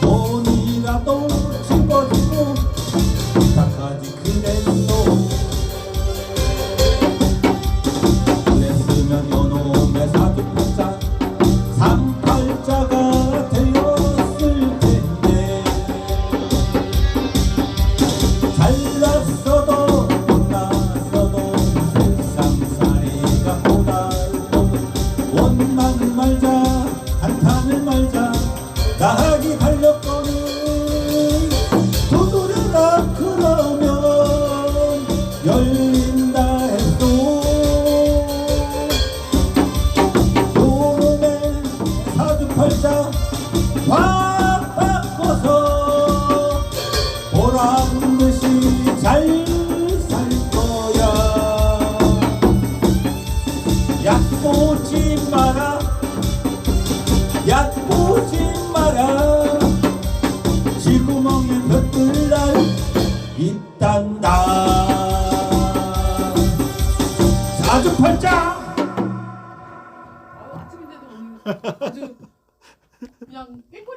돈이라도 집어주고 부탁하지 그랬소 그랬으면 연호 매사도 자, 삼팔자가 되었을 텐데. 잘났어도 못났어도 세상살이가 보다 원만 말자. 한탄을 말자 나하기 달렸거는 두드려라 그러면 열린다 해도 도움에 사주팔자 화 바꿔서 보란듯이 잘 약보지 마라. 얕보지 마라. 쥐구멍에 볕들 날 있단다. 사주팔자. 아침인데도 오늘 아주 그냥 꾀꼬리